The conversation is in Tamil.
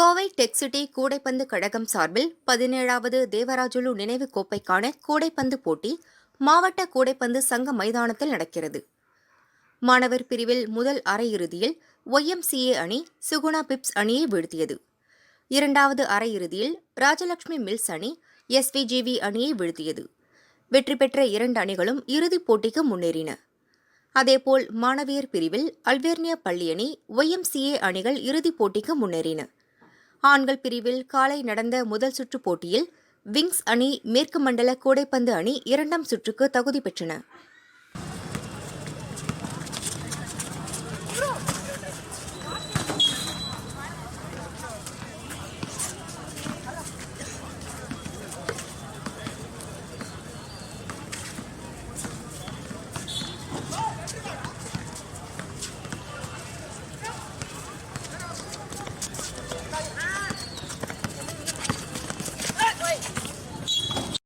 கோவை டெக்சிட்டி கூடைப்பந்து கழகம் சார்பில் பதினேழாவது தேவராஜுலு நினைவு கோப்பைக்கான கூடைப்பந்து போட்டி மாவட்ட கூடைப்பந்து சங்க மைதானத்தில் நடக்கிறது. மாணவர் பிரிவில் முதல் அரையிறுதியில் ஒய்எம்சிஏ அணி சுகுணா பிப்ஸ் அணியை வீழ்த்தியது. இரண்டாவது அரையிறுதியில் ராஜலட்சுமி மில்ஸ் அணி எஸ்விஜிவி அணியை வீழ்த்தியது. வெற்றி பெற்ற இரண்டு அணிகளும் இறுதிப் போட்டிக்கு முன்னேறின. அதேபோல் மாணவியர் பிரிவில் அல்வேர்னியா பள்ளி அணி ஒய்எம்சிஏ அணிகள் இறுதிப் போட்டிக்கு முன்னேறின. ஆண்கள் பிரிவில் காலை நடந்த முதல் சுற்றுப் போட்டியில் விங்ஸ் அணி மேற்கு மண்டல கூடைப்பந்து அணி இரண்டாம் சுற்றுக்கு தகுதி பெற்றன.